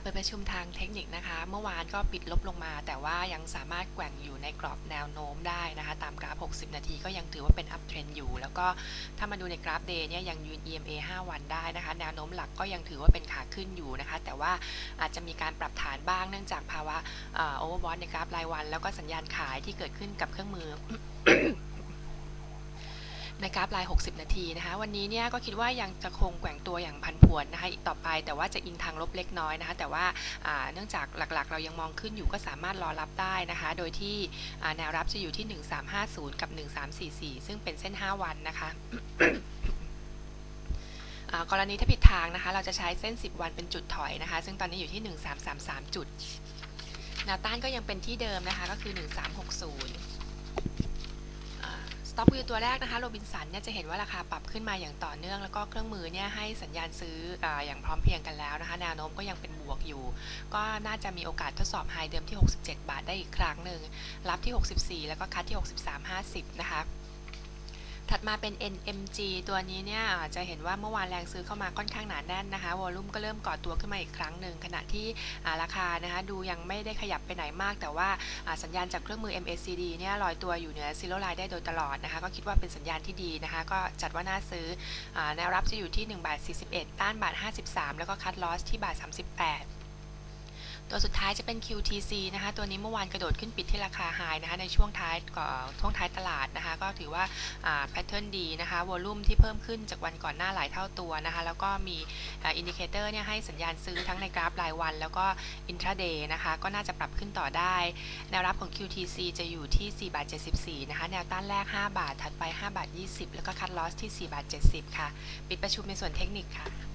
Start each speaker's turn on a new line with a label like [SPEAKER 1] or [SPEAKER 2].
[SPEAKER 1] เปิดประชุมทางเทคนิคนะคะ เมื่อวานก็ปิดลบลงมา แต่ว่ายังสามารถแกว่งอยู่ในกรอบแนวโน้มได้นะคะ ตามกราฟ 60 นาทีก็ยังถือว่าเป็นอัพเทรนอยู่ แล้วก็ถ้ามาดูในกราฟเดย์เนี่ยยังยืน EMA 5 วันได้นะคะ แนวโน้มหลักก็ยังถือว่าเป็นขาขึ้นอยู่นะคะ แต่ว่าอาจจะมีการปรับฐานบ้างเนื่องจากภาวะโอเวอร์บอทในกราฟรายวัน แล้วก็สัญญาณขายที่เกิดขึ้นกับเครื่องมือ กราฟราย 60 นาทีนะคะวันนี้เนี่ยก็คิดว่ายังจะคงแกว่งตัวอย่างพันผวนนะคะอีกต่อไปแต่ว่าจะอิงทางลบเล็กน้อยนะคะแต่ว่าเนื่องจากหลักๆ เรายังมองขึ้นอยู่ก็สามารถรอรับได้นะคะโดยที่แนวรับจะอยู่ที่ 1350 กับ 1344 ซึ่งเป็นเส้น 5 วันนะคะกรณีถ้าผิดทางนะคะเราจะใช้เส้น 10 วันเป็นจุดถอยนะคะ ซึ่งตอนนี้อยู่ที่ 1333 จุดแนวต้านก็ยังเป็นที่เดิมนะคะก็คือ 1360 สต็อกวิวตัวแรกนะคะโรบินสันเนี่ยจะเห็นว่าราคาปรับขึ้นมาอย่างต่อเนื่อง แล้วก็เครื่องมือเนี่ยให้สัญญาณซื้อออย่างพร้อมเพรียงกันแล้วนะคะแนวโน้มก็ยังเป็นบวกอยู่ ก็น่าจะมีโอกาสทดสอบไฮเดิมที่ 67 บาทได้อีกครั้งหนึ่งรับที่ 64 แล้วก็คัดที่ 63.50 นะคะ ถัดมาเป็น NMG ตัวนี้เนี่ยจะเห็นว่าเมื่อวานแรงซื้อเข้ามาค่อนข้างหนาแน่นนะคะวอลุ่มก็เริ่มก่อตัวขึ้นมาอีกครั้งหนึ่งขณะที่ราคานะคะดูยังไม่ได้ขยับไปไหนมาก แต่ว่าสัญญาณจากเครื่องมือ MACD เนี่ยลอยตัวอยู่เหนือซีโรไลน์ได้โดยตลอดนะคะก็คิดว่าเป็นสัญญาณที่ดีนะคะก็จัดว่าน่าซื้ออแนวรับจะอยู่ที่1บาท41 ต้านบาท 53 แล้วก็คัดลอสที่บาท 38 ตัวสุดท้ายจะเป็น QTC นะคะ ตัวนี้เมื่อวานกระโดดขึ้นปิดที่ราคาไฮนะคะ ในช่วงท้ายก่อช่วงท้ายตลาดนะคะ ก็ถือว่าแพทเทิร์นดีนะคะ วอลุ่มที่เพิ่มขึ้นจากวันก่อนหน้าหลายเท่าตัวนะคะ แล้วก็มีอินดิเคเตอร์เนี่ยให้สัญญาณซื้อทั้งในกราฟรายวัน แล้วก็อินทราเดย์นะคะ ก็น่าจะปรับขึ้นต่อได้ แนวรับของ QTC จะอยู่ที่4บาท74นะคะ แนวต้านแรก 5 บาท ถัดไป 5 บาท 20 แล้วก็คัดลอสที่4บาท70 ค่ะ ปิดประชุมในส่วนเทคนิคค่ะ